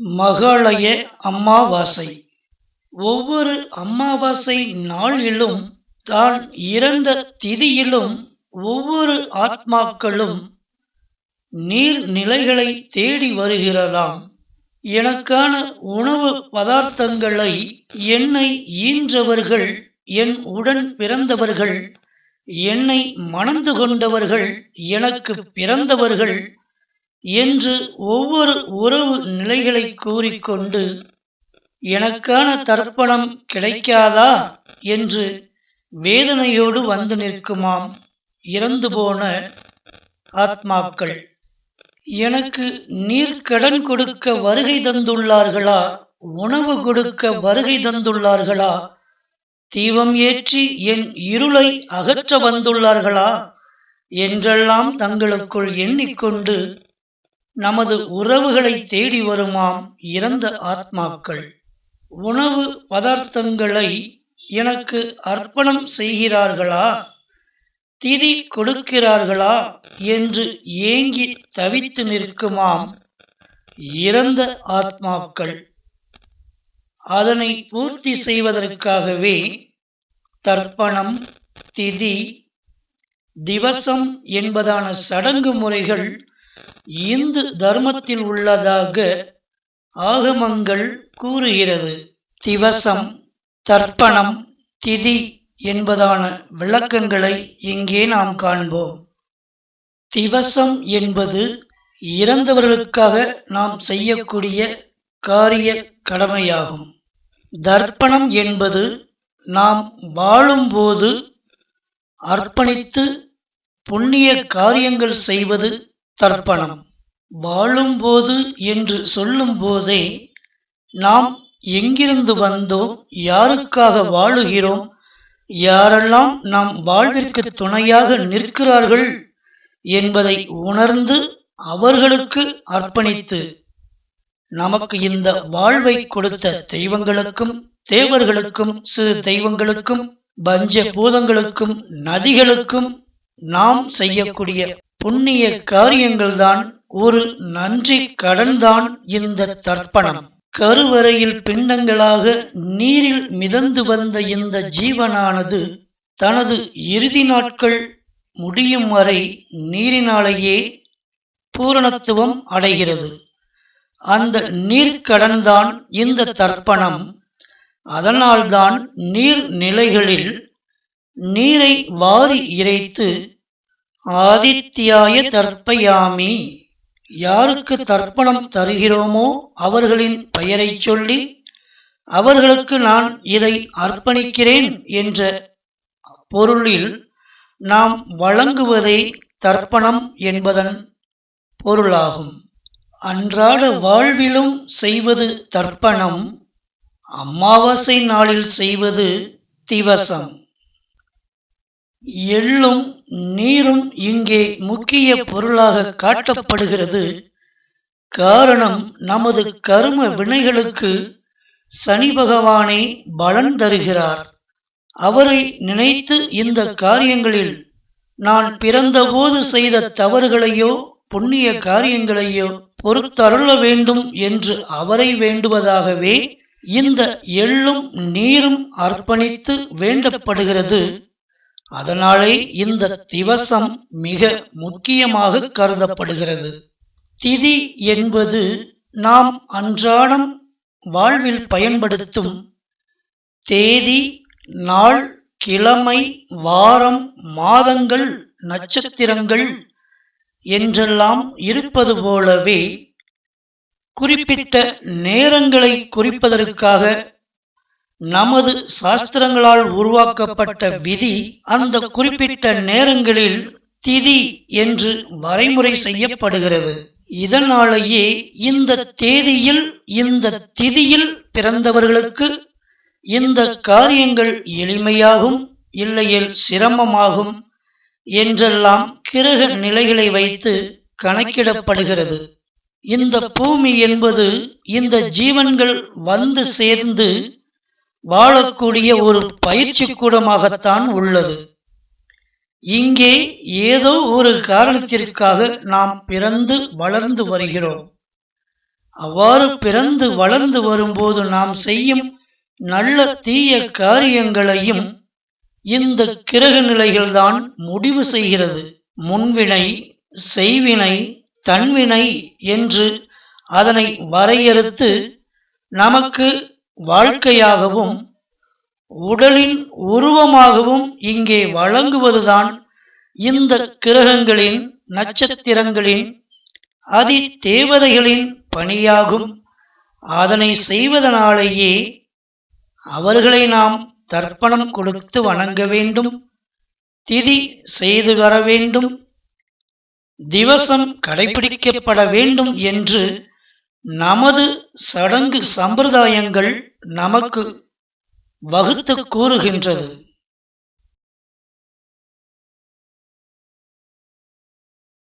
மகாளய அம்மாவாசை. ஒவ்வொரு அமாவாசை நாளிலும் தான் இறந்த திதியிலும் ஒவ்வொரு ஆத்மாக்களும் நீர்நிலைகளை தேடி வருகிறதாம். எனக்கான உணவு பதார்த்தங்களை என்னை ஈன்றவர்கள் என் உடன் பிறந்தவர்கள் என்னை மணந்து கொண்டவர்கள் எனக்கு பிறந்தவர்கள் என்று ஒவ்வொரு உறவு நிலைகளை கூறிக்கொண்டு எனக்கான தர்ப்பணம் கிடைக்காதா? என்று வேதனையோடு வந்து நிற்குமாம் இறந்து போன ஆத்மாக்கள். எனக்கு நீர்க்கடன் கொடுக்க வருகை தந்துள்ளார்களா? உணவு கொடுக்க வருகை தந்துள்ளார்களா? தீபம் ஏற்றி என் இருளை அகற்ற வந்துள்ளார்களா? என்றெல்லாம் தங்களுக்குள் எண்ணிக்கொண்டு நமது உறவுகளை தேடி வருமாம் இறந்த ஆத்மாக்கள். உணவு பதார்த்தங்களை எனக்கு அர்ப்பணம் செய்கிறார்களா? திதி கொடுக்கிறார்களா? என்று ஏங்கி தவித்து நிற்குமாம் இறந்த ஆத்மாக்கள். அதனை பூர்த்தி செய்வதற்காகவே தர்ப்பணம் திதி திவசம் என்பதான சடங்கு முறைகள் இந்து தர்மத்தில் உள்ளதாக ஆகமங்கள் கூறுகிறது. திவசம் தர்ப்பணம் திதி என்பதான விளக்கங்களை இங்கே நாம் காண்போம். திவசம் என்பது இறந்தவர்களுக்காக நாம் செய்யக்கூடிய காரிய கடமையாகும். தர்ப்பணம் என்பது நாம் வாழும்போது அர்ப்பணித்து புண்ணிய காரியங்கள் செய்வது தர்ப்பணம். வாழும்போது என்று சொல்லும் போதே நாம் எங்கிருந்து வந்தோம் யாருக்காக வாழுகிறோம் யாரெல்லாம் நாம் வாழ்விற்கு துணையாக நிற்கிறார்கள் என்பதை உணர்ந்து அவர்களுக்கு அர்ப்பணித்து நமக்கு இந்த வாழ்வை கொடுத்த தெய்வங்களுக்கும் தேவர்களுக்கும் சிறு தெய்வங்களுக்கும் பஞ்ச பூதங்களுக்கும் நதிகளுக்கும் நாம் செய்யக்கூடிய புண்ணிய காரியங்கள்தான் ஒரு நன்றி கடன்தான் இந்த தர்ப்பணம். கருவறையில் பிண்டங்களாக நீரில் மிதந்து வந்த இந்த ஜீவனானது தனது இறுதி நாட்கள் முடியும் வரை நீரினாலேயே பூரணத்துவம் அடைகிறது. அந்த நீர்க்கடன்தான் இந்த தர்ப்பணம். அதனால்தான் நீர்நிலைகளில் நீரை வாரி இறைத்து ஆதித்யாய தர்ப்பயாமி. யாருக்கு தர்ப்பணம் தருகிறோமோ அவர்களின் பெயரை சொல்லி அவர்களுக்கு நான் இதை அர்ப்பணிக்கிறேன் என்ற பொருளில் நாம் வழங்குவதே தர்ப்பணம் என்பதன் பொருளாகும். அன்றாட வாழ்விலும் செய்வது தர்ப்பணம் அமாவாசை நாளில் செய்வது திவசம். எள்ளும் நீரும் இங்கே முக்கிய பொருளாக காட்டப்படுகிறது. காரணம் நமது கரும வினைகளுக்கு சனி பகவானே பலன் தருகிறார். அவரை நினைத்து இந்த காரியங்களில் நான் பிறந்தபோது செய்த தவறுகளையோ புண்ணிய காரியங்களையோ பொறுத்தருள வேண்டும் என்று அவரை வேண்டுவதாகவே இந்த எள்ளும் நீரும் அர்ப்பணித்து வேண்டப்படுகிறது. அதனாலே இந்த திவசம் மிக முக்கியமாக கருதப்படுகிறது. திதி என்பது நாம் அன்றாடம் வாழ்வில் பயன்படுத்தும் தேதி நாள் கிழமை வாரம் மாதங்கள் நட்சத்திரங்கள் என்றெல்லாம் இருப்பது போலவே குறிப்பிட்ட நேரங்களை குறிப்பதற்காக நமது சாஸ்திரங்களால் உருவாக்கப்பட்ட விதி அந்த குறிப்பிட்ட நேரங்களில் திதி என்று வரைமுறை செய்யப்படுகிறது. இதனாலேயே இந்த தேதியில் இந்த திதியில் பிறந்தவர்களுக்கு இந்த காரியங்கள் எளிமையாகும் இல்லையில் சிரமமாகும் என்றெல்லாம் கிரக நிலைகளை வைத்து கணக்கிடப்படுகிறது. இந்த பூமி என்பது இந்த ஜீவன்கள் வந்து சேர்ந்து வாழக்கூடிய ஒரு பயிற்சி கூடமாகத்தான் உள்ளது. இங்கே ஏதோ ஒரு காரணத்திற்காக நாம் பிறந்து வளர்ந்து வருகிறோம். அவ்வாறு பிறந்து வளர்ந்து வரும்போது நாம் செய்யும் நல்ல தீய காரியங்களையும் இந்த கிரக நிலைகள்தான் முடிவு செய்கிறது. முன்வினை செய்வினை தன்வினை என்று அதனை வரையறுத்து நமக்கு வாழ்க்கையாகவும் உடலின் உருவமாகவும் இங்கே வழங்குவதுதான் இந்த கிரகங்களின் நட்சத்திரங்களின் அதி தேவதைகளின் பணியாகும். அதனை செய்வதனாலேயே அவர்களை நாம் தர்ப்பணம் கொடுத்து வணங்க வேண்டும் திதி செய்து வர வேண்டும் திவசம் கடைபிடிக்கப்பட வேண்டும் என்று நமது சடங்கு சம்பிரதாயங்கள் நமக்கு வகுத்து கூறுகின்றது.